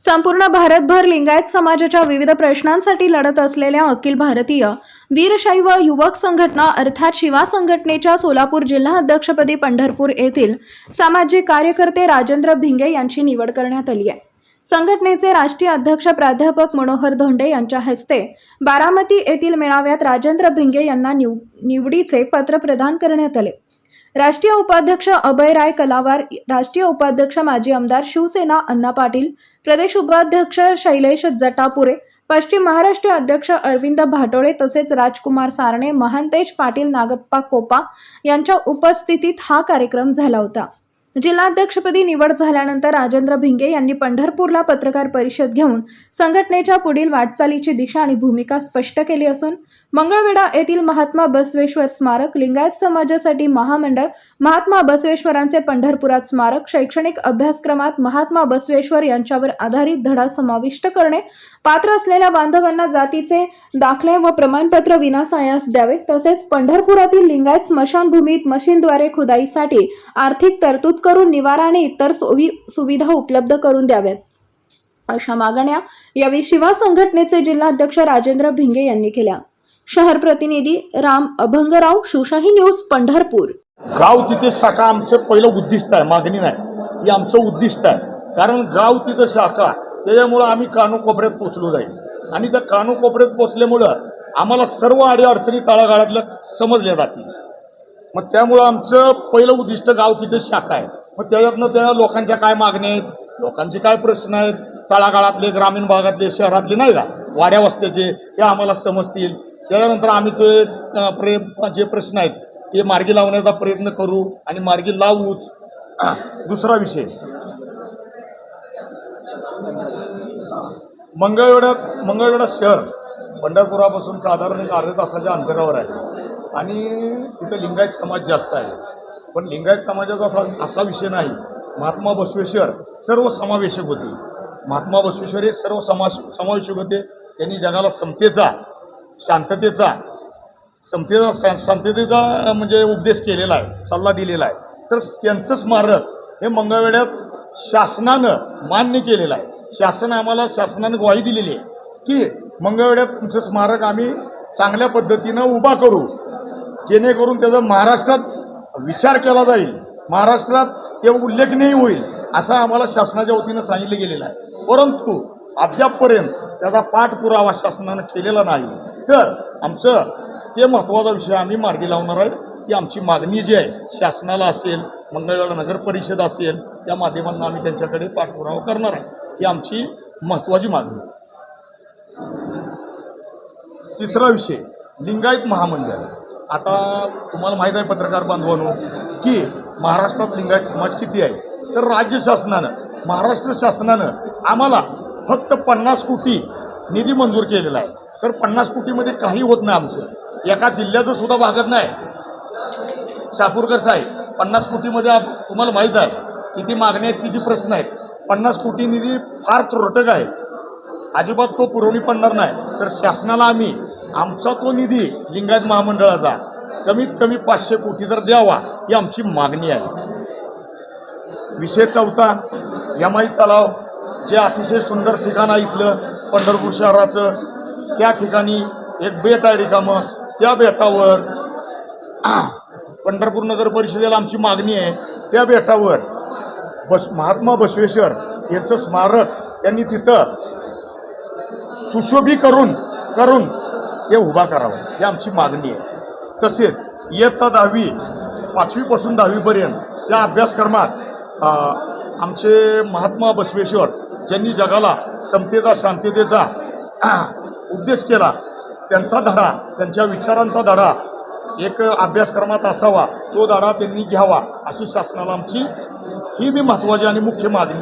संपूर्ण भारतभर लिंगायत समाजाच्या विविध प्रश्नांसाठी लढत असलेल्या अखिल भारतीय वीरशैव युवक संघटना अर्थात शिवा संघटनेच्या सोलापूर जिल्हा अध्यक्षपदी पंढरपूर येथील सामाजिक कार्यकर्ते राजेंद्र भिंगे यांची निवड करण्यात आली आहे. संघटनेचे राष्ट्रीय अध्यक्ष प्राध्यापक मनोहर धोंडे यांच्या हस्ते बारामती येथील मेळाव्यात राजेंद्र भिंगे यांना निव निवडीचे पत्र प्रदान करण्यात आले. राष्ट्रीय उपाध्यक्ष अभय राय कलावार राष्ट्रीय उपाध्यक्ष माजी आमदार शिवसेना अण्णा पाटील प्रदेश उपाध्यक्ष शैलेश जटापुरे पश्चिम महाराष्ट्र अध्यक्ष अरविंद भाटोळे तसेच राजकुमार सारणे महांतेश पाटील नागप्पा कोपा यांच्या उपस्थितीत हा कार्यक्रम झाला होता. जिल्हाध्यक्षपदी निवड झाल्यानंतर राजेंद्र भिंगे यांनी पंढरपूरला पत्रकार परिषद घेऊन संघटनेच्या पुढील वाटचालीची दिशा आणि भूमिका स्पष्ट केली असून मंगळवेढा येथील महात्मा बसवेश्वर स्मारक लिंगायत समाजासाठी महामंडळ महात्मा बसवेश्वरांचे पंढरपुरात स्मारक शैक्षणिक अभ्यासक्रमात महात्मा बसवेश्वर यांच्यावर आधारित धडा समाविष्ट करणे पात्र असलेल्या बांधवांना जातीचे दाखले व प्रमाणपत्र विनासायास द्यावे तसेच पंढरपुरातील लिंगायत स्मशानभूमीत मशीनद्वारे खुदाईसाठी आर्थिक तरतूद करून निवारा आणि इतर सोयी सुविधा उपलब्ध करून द्याव्यात. अशा मागण्या यावेळी शिवा संघटनेचे जिल्हाध्यक्ष राजेंद्र भिंगे यांनी केल्या. शहर प्रतिनिधी राम अभंगराव शिवशाही न्यूज पंढरपूर. गाव तिथे शाखा आमचं पहिलं उद्दिष्ट आहे मागणी नाही. हे आमचं उद्दिष्ट आहे. कारण गाव तिथं शाखा त्याच्यामुळं आम्ही कानोकोपऱ्यात पोचलो जाईल आणि त्या कानोकोपऱ्यात पोचल्यामुळं आम्हाला सर्व अडीअडचणी तळागाळातल्या समजल्या जातील. मग त्यामुळं आमचं पहिलं उद्दिष्ट गाव तिथे शाखा आहे. मग त्याच्यातनं त्या लोकांच्या काय मागण्या आहेत? लोकांचे काय प्रश्न आहेत? तळागाळातले ग्रामीण भागातले शहरातले नाही का? वाड्या वस्त्याचे ते आम्हाला समजतील. त्याच्यानंतर आम्ही ते प्रे जे प्रश्न आहेत ते मार्गी लावण्याचा प्रयत्न करू आणि मार्गी लावूच. दुसरा विषय. मंगळवेढ्यात मंगळवेढा शहर. पंढरपुरापासून साधारण एक अर्ध्या तासाच्या अंतरावर आहे. आणि तिथं लिंगायत समाज जास्त आहे. पण लिंगायत समाजाचा असा असा विषय नाही. महात्मा बसवेश्वर सर्व समावेशक होते. महात्मा बसवेश्वर हे सर्व समाश समावेशक होते. त्यांनी जगाला समतेचा शांततेचा समतेचा शा- शांततेचा म्हणजे उपदेश केलेला आहे सल्ला दिलेला आहे. तर त्यांचं स्मारक हे मंगळवेड्यात शासनानं मान्य केलेलं आहे. शासन आम्हाला शासनानं ग्वाही दिलेली आहे की मंगळवेड्यात तुमचं स्मारक आम्ही चांगल्या पद्धतीनं उभा करू. जेणेकरून त्याचा महाराष्ट्रात विचार केला जाईल. महाराष्ट्रात ते उल्लेखनीय होईल असं आम्हाला शासनाच्या वतीनं सांगितलं गेलेलं आहे. परंतु अद्यापपर्यंत त्याचा पाठपुरावा शासनानं केलेला नाही. तर आमचं ते महत्त्वाचा विषय आम्ही मार्गी लावणार आहे. ती आमची मागणी जी आहे शासनाला असेल मंगळवेढा नगर परिषद असेल त्या माध्यमांना आम्ही त्यांच्याकडे पाठपुरावा करणार आहे. ही आमची महत्त्वाची मागणी आहे. तिसरा विषय लिंगायत महामंडळ. आता तुम्हाला माहीत आहे पत्रकार बांधवांनो की महाराष्ट्रात लिंगायत समाज किती आहे? तर राज्य शासनानं महाराष्ट्र शासनानं आम्हाला फक्त पन्नास कोटी निधी मंजूर केलेला आहे. तर पन्नास कोटीमध्ये काही होत नाही आमचं. एका जिल्ह्याचं सुद्धा भागत नाही. शापूरकर साहेब पन्नास कोटीमध्ये तुम्हाला माहीत आहे किती मागण्या आहेत किती प्रश्न आहेत. पन्नास कोटी निधी फार त्रोटक आहे. अजिबात तो पुरवणी पडणार नाही. तर शासनाला आम्ही आमचा तो निधी लिंगायत महामंडळाचा कमीत कमी पाचशे कोटी तर द्यावा ही आमची मागणी आहे. विषय चौथा यमाई तलाव जे अतिशय सुंदर ठिकाण आहे इथलं पंढरपूर शहराचं त्या ठिकाणी एक बेट आहे रिकामं. त्या बेटावर पंढरपूर नगर परिषदेला आमची मागणी आहे. त्या बेटावर बस महात्मा बसवेश्वर यांचं स्मारक त्यांनी तिथं सुशोभी करून ते उभा करावं. ही आमची मागणी आहे. तसेच इयत्ता दहावी पाचवीपासून दहावीपर्यंत त्या अभ्यासक्रमात आमचे महात्मा बसवेश्वर ज्यांनी जगाला समतेचा शांततेचा उपदेश केला त्यांचा धडा त्यांच्या विचारांचा धडा एक अभ्यासक्रमात असावा तो धडा त्यांनी घ्यावा अशी शासनाला आमची ही बी महत्त्वाची आणि मुख्य मागणी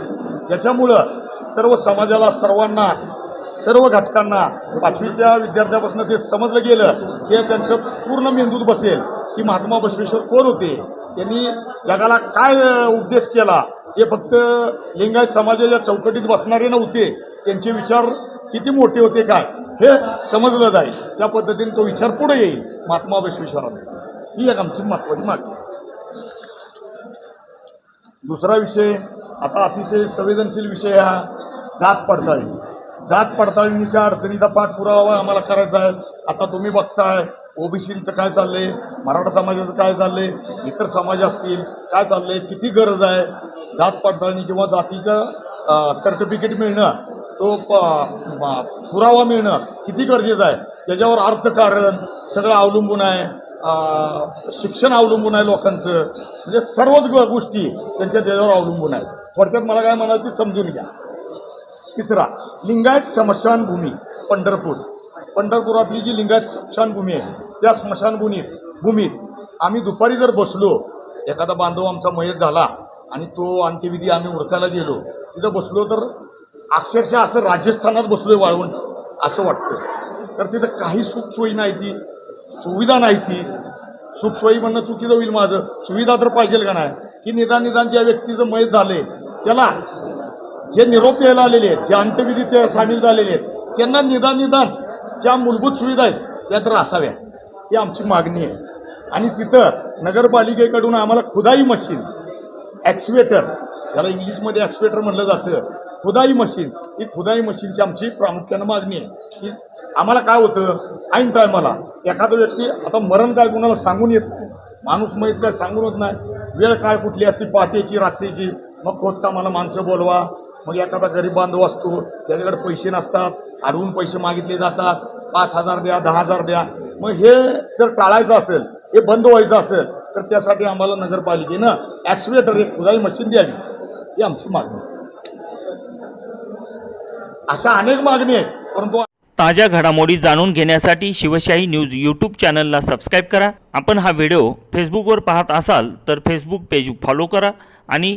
ज्याच्यामुळं सर्व समाजाला सर्वांना सर्व घटकांना पाचवीच्या विद्यार्थ्यापासून ते समजलं गेलं ते त्यांचं पूर्ण मेंदूत बसेल की महात्मा बसवेश्वर कोण होते? त्यांनी जगाला काय उपदेश केला? ते फक्त लिंगायत समाजाच्या चौकटीत बसणारे नव्हते. त्यांचे विचार किती मोठे होते काय हे समजलं जाईल. त्या पद्धतीने तो विचार पुढे येईल महात्मा बसवेश्वरांचा. ही एक आमची महत्त्वाची मागणी. दुसरा विषय आता अतिशय संवेदनशील विषय हा जात पडताळणी. जात पडताळणीच्या अडचणीचा पाठपुरावा आम्हाला करायचा आहे. आता तुम्ही बघताय ओबीसीचं काय चाललंय मराठा समाजाचं काय चाललंय इतर समाज असतील काय चाललंय किती गरज आहे? जात पडताळणी किंवा जातीचं सर्टिफिकेट मिळणं तो प- पुरावा मिळणं किती गरजेचं आहे? त्याच्यावर अर्थकारण सगळं अवलंबून आहे. शिक्षण अवलंबून आहे लोकांचं. म्हणजे सर्वच गोष्टी त्यांच्या त्याच्यावर अवलंबून आहेत. थोडक्यात मला काय म्हणाल ते समजून घ्या. तिसरा लिंगायत स्मशानभूमी पंढरपूर. पंढरपुरातली जी लिंगायत स्मशानभूमी आहे त्या स्मशानभूमीत भूमीत आम्ही दुपारी जर बसलो एखादा बांधव आमचा मयत झाला आणि तो अंत्यविधी आम्ही उरकायला गेलो तिथं बसलो तर अक्षरशः असं राजस्थानात बसलो आहे वाळवंट असं वाटतं. तर तिथं काही सुखसोयी नाही ती सुविधा नाही ती. सुखसोयी म्हणणं चुकीचं होईल माझं. सुविधा तर पाहिजे का नाही? की निदान निदान ज्या व्यक्तीचं मयत झाले त्याला जे निरोप द्यायला आलेले आहेत जे अंत्यविधी ते सामील झालेले आहेत त्यांना निदान निदान ज्या मूलभूत सुविधा आहेत त्या तर असाव्या. ही आमची मागणी आहे. आणि तिथं नगरपालिकेकडून आम्हाला खुदाई मशीन ॲक्सिवेटर त्याला इंग्लिशमध्ये ॲक्सिवेटर म्हटलं जातं खुदाई मशीन ही खुदाई मशीनची आमची प्रामुख्यानं मागणी आहे. की आम्हाला काय होतं? ऐन टायमाला एखादा व्यक्ती आता मरण काय कुणाला सांगून येत नाही? माणूस माहीत काय सांगून होत नाही? वेळ काय कुठली असते? पहाटेची रात्रीची? मग खोदकामाला माणसं बोलवा. मग एखादा गरीब बांधव असतो त्याच्याकडे पैसे नसतात अडवून पैसे मागितले जातात पाच हजार द्या दहा हजार द्या. मग हे जर टाळायचं असेल हे बंद व्हायचं असेल तर त्यासाठी आम्हाला नगरपालिकेनं ॲक्सिलेटर एक खुदाई मशीन द्यावी ही आमची मागणी अशा अनेक मागणी आहेत परंतु ताज्या घडामोडी जाणून घेण्यासाठी शिवशाही न्यूज यूट्यूब चॅनलला सबस्क्राईब करा. आपण हा व्हिडिओ फेसबुकवर पाहत असाल तर फेसबुक पेज फॉलो करा आणि